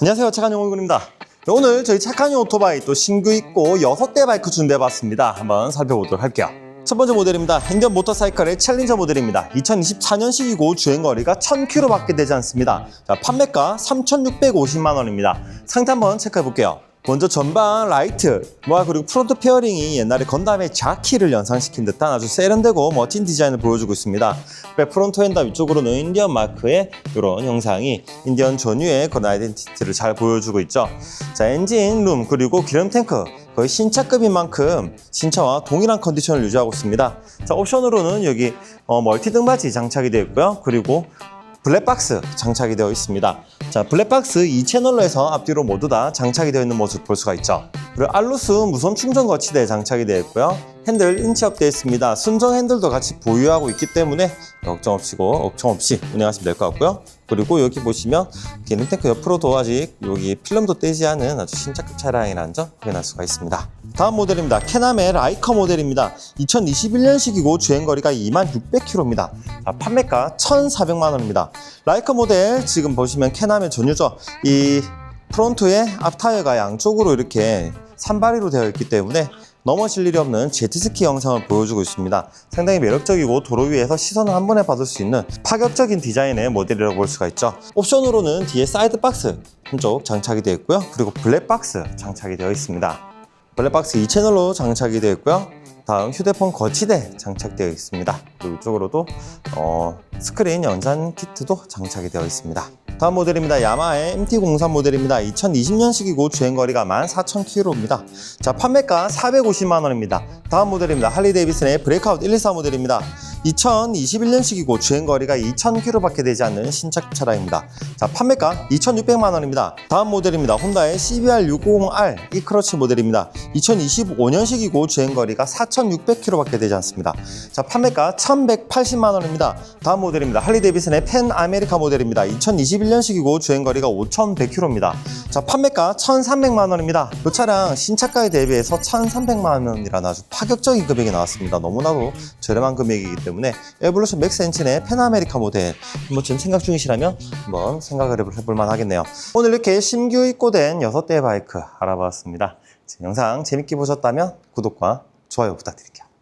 안녕하세요. 착한용 얼굴입니다. 오늘 저희 착한용 오토바이 또 신규 있고 6대 바이크 준비해봤습니다. 한번 살펴보도록 할게요. 첫 번째 모델입니다. 행견 모터사이클의 챌린저 모델입니다. 2024년식이고 주행거리가 1000km밖에 되지 않습니다. 자, 판매가 3650만원입니다. 상태 한번 체크해볼게요 먼저 전방 라이트 와 그리고 프론트 페어링이 옛날에 건담의 자키를 연상시킨 듯한 아주 세련되고 멋진 디자인을 보여주고 있습니다. 백 프론트 엔더 위쪽으로는 인디언 마크의 이런 형상이 인디언 전유의 그런 아이덴티티를 잘 보여주고 있죠. 자 엔진 룸 그리고 기름 탱크 거의 신차급인 만큼 신차와 동일한 컨디션을 유지하고 있습니다. 자 옵션으로는 여기 어, 멀티 등받이 장착이 되어 있고요. 그리고 블랙박스 장착이 되어 있습니다. 자, 블랙박스 이 채널로 해서 앞뒤로 모두 다 장착이 되어 있는 모습 볼 수가 있죠. 그리고 알루스 무선 충전 거치대에 장착이 되어 있고요. 핸들 인치업 되어 있습니다. 순정 핸들도 같이 보유하고 있기 때문에 걱정 없이고 걱정 없이 운행하시면 될 것 같고요. 그리고 여기 보시면 기능 탱크 옆으로도 아직 여기 필름도 떼지 않은 아주 신차급 차량이라는 점 확인할 수가 있습니다. 다음 모델입니다. 캐남의 라이커 모델입니다. 2021년식이고 주행거리가 2600km입니다. 판매가 1,400만 원입니다. 라이커 모델 지금 보시면 캐남의 전유죠. 이 프론트에 앞 타이어가 양쪽으로 이렇게 산발이로 되어 있기 때문에 넘어질 일이 없는 제트스키 영상을 보여주고 있습니다. 상당히 매력적이고 도로 위에서 시선을 한 번에 받을 수 있는 파격적인 디자인의 모델이라고 볼 수가 있죠. 옵션으로는 뒤에 사이드 박스 한쪽 장착이 되어 있고요. 그리고 블랙 박스 장착이 되어 있습니다. 블랙 박스 2채널로 장착이 되어 있고요. 다음 휴대폰 거치대 장착되어 있습니다. 그리고 이쪽으로도 어, 스크린 연산 키트도 장착이 되어 있습니다. 다음 모델입니다. 야마의 MT03 모델입니다. 2020년식이고 주행거리가 14,000km입니다. 자, 판매가 450만 원입니다. 다음 모델입니다. 할리 데이비슨의 브레이크아웃 124 모델입니다. 2021년식이고 주행거리가 2,000km밖에 되지 않는 신차급 차량입니다. 자, 판매가 2,600만 원입니다. 다음 모델입니다. 혼다의 CBR650R 이크러치 모델입니다. 2025년식이고 주행거리가 4,600km밖에 되지 않습니다. 자, 판매가 1,180만 원입니다. 다음 모델입니다. 할리 데이비슨의 펜 아메리카 모델입니다. 2021년식이고 주행거리가 5,100km입니다. 자, 판매가 1,300만 원입니다. 이 차량 신차가에 대비해서 1,300만 원이라는 아주 파격적인 금액이 나왔습니다. 너무나도 저렴한 금액이기 때문에 에볼루션 맥스 엔진의 펜 아메리카 모델 한번 지금 생각 중이시라면 한번 생각을 해볼 만 하겠네요. 오늘 이렇게 신규 입고된 6대의 바이크 알아봤습니다. 영상 재밌게 보셨다면 구독과 좋아요 부탁드릴게요.